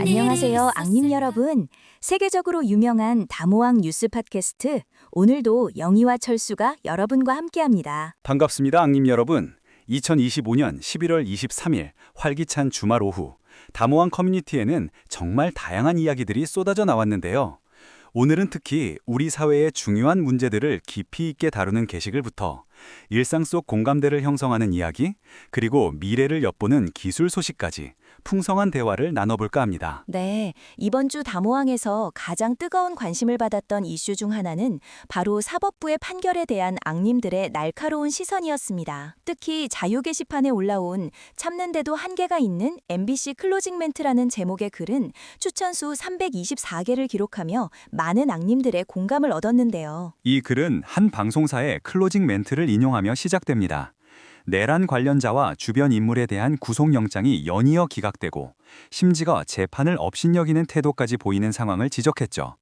안녕하세요, 있었을까? 여러분. 세계적으로 유명한 다모왕 뉴스 팟캐스트 오늘도 영희와 철수가 여러분과 함께합니다. 반갑습니다, 앙님 여러분. 2025년 11월 23일 활기찬 주말 오후 다모한 커뮤니티에는 정말 다양한 이야기들이 쏟아져 나왔는데요. 오늘은 특히 우리 사회의 중요한 문제들을 깊이 있게 다루는 게시글부터 일상 속 공감대를 형성하는 이야기, 그리고 미래를 엿보는 기술 소식까지 풍성한 대화를 나눠볼까 합니다. 네, 이번 주 다모왕에서 가장 뜨거운 관심을 받았던 이슈 중 하나는 바로 사법부의 판결에 대한 앙님들의 날카로운 시선이었습니다. 특히 자유 게시판에 올라온 참는데도 한계가 있는 MBC 클로징 멘트라는 제목의 글은 추천수 324개를 기록하며 많은 앙님들의 공감을 얻었는데요. 이 글은 한 방송사의 클로징 멘트를 인용하며 시작됩니다. 내란 관련자와 주변 인물에 대한 구속영장이 연이어 기각되고 심지어 재판을 업신여기는 태도까지 보이는 상황을 지적했죠.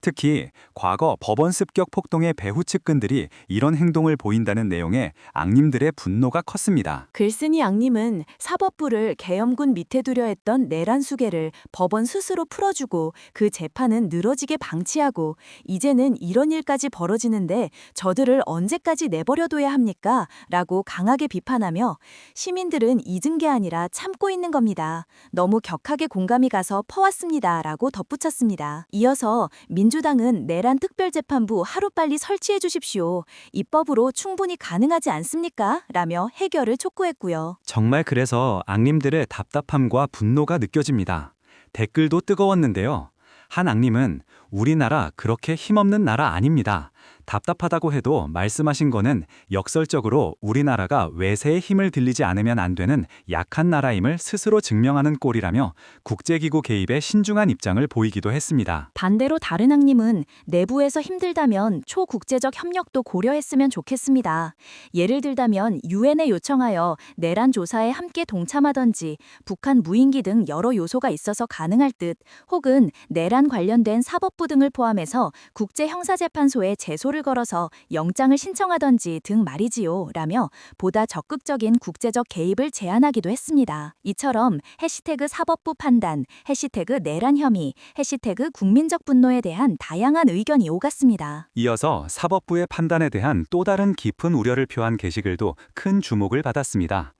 특히 과거 법원 습격 폭동의 배후 측근들이 이런 행동을 보인다는 내용에 앙님들의 분노가 컸습니다. 글쓴이 앙님은 사법부를 계엄군 밑에 두려 했던 내란 수계를 법원 스스로 풀어주고 그 재판은 늘어지게 방치하고 이제는 이런 일까지 벌어지는데 저들을 언제까지 내버려둬야 합니까? 라고 강하게 비판하며 시민들은 잊은 게 아니라 참고 있는 겁니다. 너무 격하게 공감이 가서 퍼왔습니다. 라고 덧붙였습니다. 이어서 민 주당은 내란 특별재판부 하루빨리 설치해 주십시오. 입법으로 충분히 가능하지 않습니까? 라며 해결을 촉구했고요. 정말 그래서 앙님들의 답답함과 분노가 느껴집니다. 댓글도 뜨거웠는데요. 한 앙님은 우리나라 그렇게 힘없는 나라 아닙니다. 답답하다고 해도 말씀하신 거는 역설적으로 우리나라가 외세의 힘을 들리지 않으면 안 되는 약한 나라임을 스스로 증명하는 꼴이라며 국제기구 개입에 신중한 입장을 보이기도 했습니다. 반대로 다른 앙님은 내부에서 힘들다면 초국제적 협력도 고려했으면 좋겠습니다. 예를 들다면 유엔에 요청하여 내란 조사에 함께 동참하던지 북한 무인기 등 여러 요소가 있어서 가능할 듯 혹은 내란 관련된 사법부 등을 포함해서 국제형사재판소에 제 소를 걸어서 영장을 신청하던지 등 말이지요. 라며 보다 적극적인 국제적 개입을 제안하기도 했습니다. 이처럼 해시태그 사법부 판단, 해시태그 내란 혐의, 해시태그 국민적 분노에 대한 다양한 의견이 오갔습니다. 이어서 사법부의 판단에 대한 또 다른 깊은 우려를 표한 게시글도 큰 주목을 받았습니다.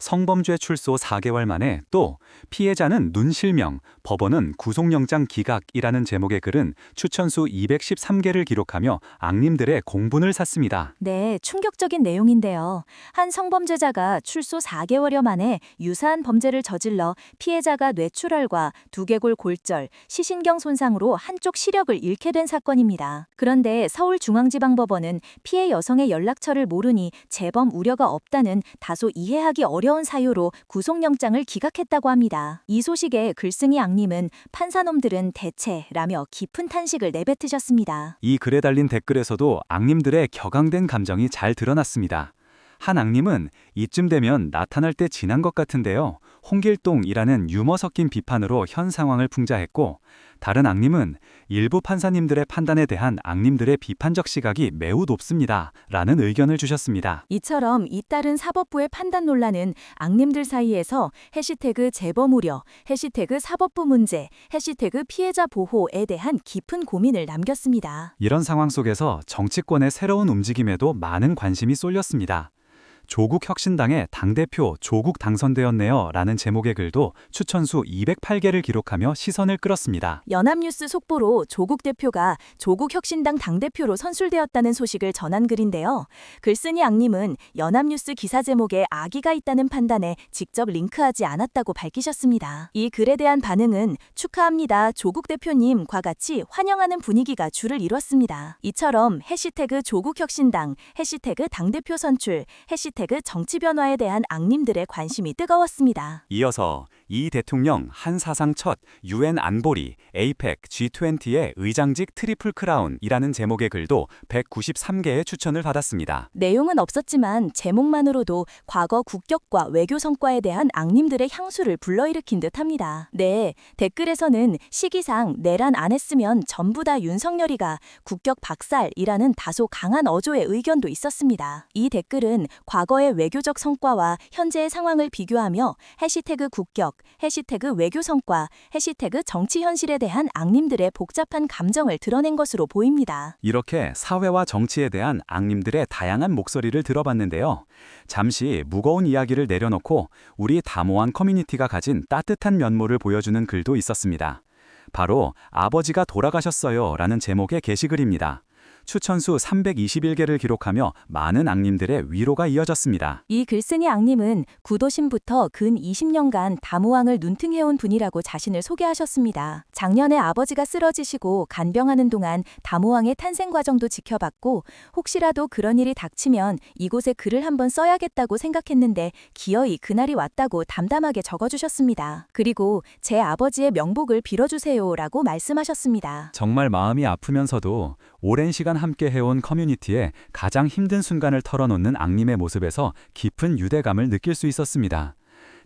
성범죄 출소 4개월 만에 또 피해자는 눈실명, 법원은 구속영장 기각이라는 제목의 글은 추천수 213개를 기록하며 앙님들의 공분을 샀습니다. 네, 충격적인 내용인데요. 한 성범죄자가 출소 4개월여 만에 유사한 범죄를 저질러 피해자가 뇌출혈과 두개골 골절, 시신경 손상으로 한쪽 시력을 잃게 된 사건입니다. 그런데 서울중앙지방법원은 피해 여성의 연락처를 모르니 재범 우려가 없다는 다소 이해하기 어려운 사유로 구속영장을 기각했다고 합니다. 이 소식에 글쓴이 앙님은 판사놈들은 대체라며 깊은 탄식을 내뱉으셨습니다. 이 글에 달린 댓글에서도 앙님들의 격앙된 감정이 잘 드러났습니다. 한 앙님은 이쯤 되면 나타날 때 지난 것 같은데요. 홍길동이라는 유머 섞인 비판으로 현 상황을 풍자했고, 다른 앙님은 일부 판사님들의 판단에 대한 앙님들의 비판적 시각이 매우 높습니다. 라는 의견을 주셨습니다. 이처럼 잇따른 사법부의 판단 논란은 앙님들 사이에서 해시태그 재범 우려, 해시태그 사법부 문제, 해시태그 피해자 보호에 대한 깊은 고민을 남겼습니다. 이런 상황 속에서 정치권의 새로운 움직임에도 많은 관심이 쏠렸습니다. 조국 혁신당의 당대표 조국 당선되었네요 라는 제목의 글도 추천수 208개를 기록하며 시선을 끌었습니다. 연합뉴스 속보로 조국 대표가 조국 혁신당 당대표로 선출되었다는 소식을 전한 글인데요. 글쓴이 앙님은 연합뉴스 기사 제목에 악의가 있다는 판단에 직접 링크하지 않았다고 밝히셨습니다. 이 글에 대한 반응은 축하합니다. 조국 대표님과 같이 환영하는 분위기가 줄을 이뤘습니다. 이처럼 해시태그 조국 혁신당, 해시태그 당대표 선출, 해시태그 정치 변화에 대한 앙님들의 관심이 뜨거웠습니다. 이어서 이 대통령 한 사상 첫 유엔 안보리 에이펙 G20의 의장직 트리플 크라운이라는 제목의 글도 193개의 추천을 받았습니다. 내용은 없었지만 제목만으로도 과거 국격과 외교 성과에 대한 앙님들의 향수를 불러일으킨 듯합니다. 네, 댓글에서는 시기상 내란 안 했으면 전부 다 윤석열이가 국격 박살이라는 다소 강한 어조의 의견도 있었습니다. 이 댓글은 과거 과거의 외교적 성과와 현재의 상황을 비교하며 해시태그 국격, 해시태그 외교 성과, 해시태그 정치 현실에 대한 앙님들의 복잡한 감정을 드러낸 것으로 보입니다. 이렇게 사회와 정치에 대한 앙님들의 다양한 목소리를 들어봤는데요. 잠시 무거운 이야기를 내려놓고 우리 다모한 커뮤니티가 가진 따뜻한 면모를 보여주는 글도 있었습니다. 바로 아버지가 돌아가셨어요 라는 제목의 게시글입니다. 추천수 321개를 기록하며 많은 앙님들의 위로가 이어졌습니다. 이 글쓴이 앙님은 구도심부터 근 20년간 다모왕을 눈팅해온 분이라고 자신을 소개하셨습니다. 작년에 아버지가 쓰러지시고 간병하는 동안 다모왕의 탄생 과정도 지켜봤고 혹시라도 그런 일이 닥치면 이곳에 글을 한번 써야겠다고 생각했는데 기어이 그날이 왔다고 담담하게 적어주셨습니다. 그리고 제 아버지의 명복을 빌어주세요라고 말씀하셨습니다. 정말 마음이 아프면서도 오랜 시간 함께 해온 커뮤니티에 가장 힘든 순간을 털어놓는 앙님의 모습에서 깊은 유대감을 느낄 수 있었습니다.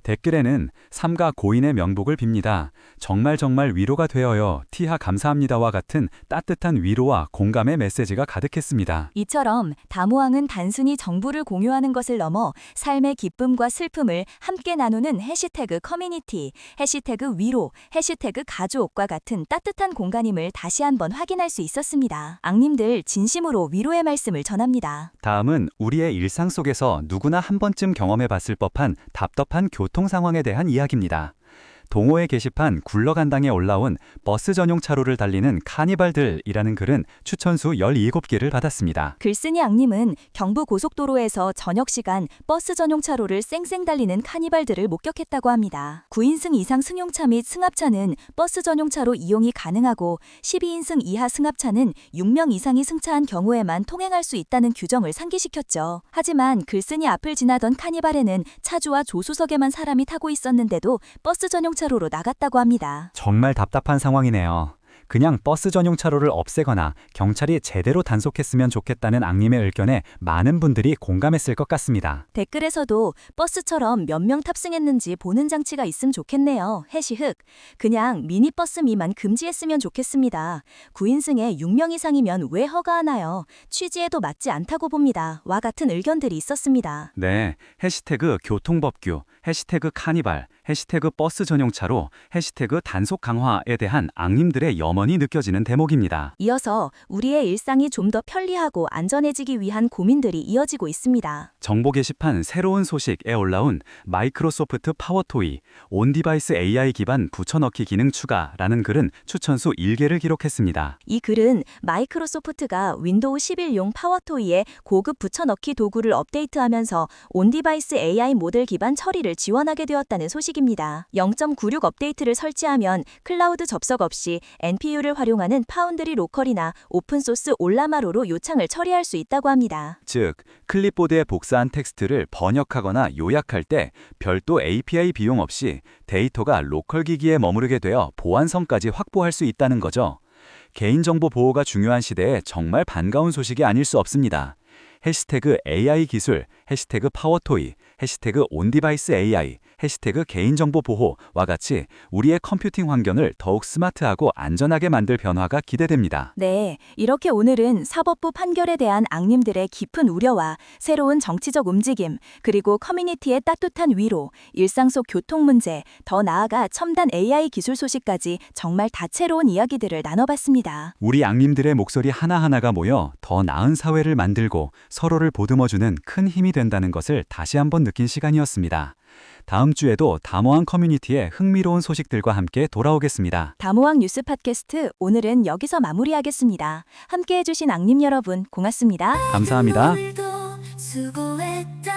댓글에는 삼가 고인의 명복을 빕니다. 정말 정말 위로가 되어요. 티하 감사합니다와 같은 따뜻한 위로와 공감의 메시지가 가득했습니다. 이처럼 다모왕은 단순히 정부를 공유하는 것을 넘어 삶의 기쁨과 슬픔을 함께 나누는 해시태그 커뮤니티, 해시태그 위로, 해시태그 가족과 같은 따뜻한 공간임을 다시 한번 확인할 수 있었습니다. 앙님들 진심으로 위로의 말씀을 전합니다. 다음은 우리의 일상 속에서 누구나 한 번쯤 경험해 봤을 법한 답답한 교통 상황에 대한 이야기입니다. 동호회 게시판 굴러간당에 올라온 버스 전용 차로를 달리는 카니발들이라는 글은 추천수 17개를 받았습니다. 글쓴이 앙님은 경부 고속도로에서 저녁 시간 버스 전용 차로를 쌩쌩 달리는 카니발들을 목격했다고 합니다. 9인승 이상 승용차 및 승합차는 버스 전용 차로 이용이 가능하고 12인승 이하 승합차는 6명 이상이 승차한 경우에만 통행할 수 있다는 규정을 상기시켰죠. 하지만 글쓴이 앞을 지나던 카니발에는 차주와 조수석에만 사람이 타고 있었는데도 버스 전용 차 로로 나갔다고 합니다. 정말 답답한 상황이네요. 그냥 버스 전용 차로를 없애거나 경찰이 제대로 단속했으면 좋겠다는 앙님의 의견에 많은 분들이 공감했을 것 같습니다. 댓글에서도 버스처럼 몇 명 탑승했는지 보는 장치가 있음 좋겠네요. 해시흑. 그냥 미니버스 미만 금지했으면 좋겠습니다. 9인승에 6명 이상이면 왜 허가하나요? 취지에도 맞지 않다고 봅니다. 와 같은 의견들이 있었습니다. 네, 해시태그 교통법규, 해시태그 카니발, 해시태그 버스 전용차로, 해시태그 단속 강화에 대한 앙님들의 염원이 느껴지는 대목입니다. 이어서 우리의 일상이 좀 더 편리하고 안전해지기 위한 고민들이 이어지고 있습니다. 정보 게시판 새로운 소식에 올라온 마이크로소프트 파워토이, 온디바이스 AI 기반 붙여넣기 기능 추가라는 글은 추천수 1개를 기록했습니다. 이 글은 마이크로소프트가 윈도우 11용 파워토이에 고급 붙여넣기 도구를 업데이트하면서 온디바이스 AI 모델 기반 처리를 지원하게 되었다는 소식입니다. 0.96 업데이트를 설치하면 클라우드 접속 없이 NPU를 활용하는 파운드리 로컬이나 오픈소스 올라마로로 요창을 처리할 수 있다고 합니다. 즉, 클립보드에 복사한 텍스트를 번역하거나 요약할 때 별도 API 비용 없이 데이터가 로컬 기기에 머무르게 되어 보안성까지 확보할 수 있다는 거죠. 개인정보 보호가 중요한 시대에 정말 반가운 소식이 아닐 수 없습니다. 해시태그 AI 기술, 해시태그 파워토이, 해시태그 온디바이스 AI, 해시태그 개인정보 보호와 같이 우리의 컴퓨팅 환경을 더욱 스마트하고 안전하게 만들 변화가 기대됩니다. 네, 이렇게 오늘은 사법부 판결에 대한 앙님들의 깊은 우려와 새로운 정치적 움직임, 그리고 커뮤니티의 따뜻한 위로, 일상 속 교통 문제, 더 나아가 첨단 AI 기술 소식까지 정말 다채로운 이야기들을 나눠봤습니다. 우리 앙님들의 목소리 하나하나가 모여 더 나은 사회를 만들고 서로를 보듬어주는 큰 힘이 된다는 것을 다시 한번 느낀 시간이었습니다. 다음 주에도 담호한 커뮤니티의 흥미로운 소식들과 함께 돌아오겠습니다. 다모왕 뉴스 팟캐스트 오늘은 여기서 마무리하겠습니다. 함께 해주신 앙님 여러분 고맙습니다. 감사합니다. 수고했다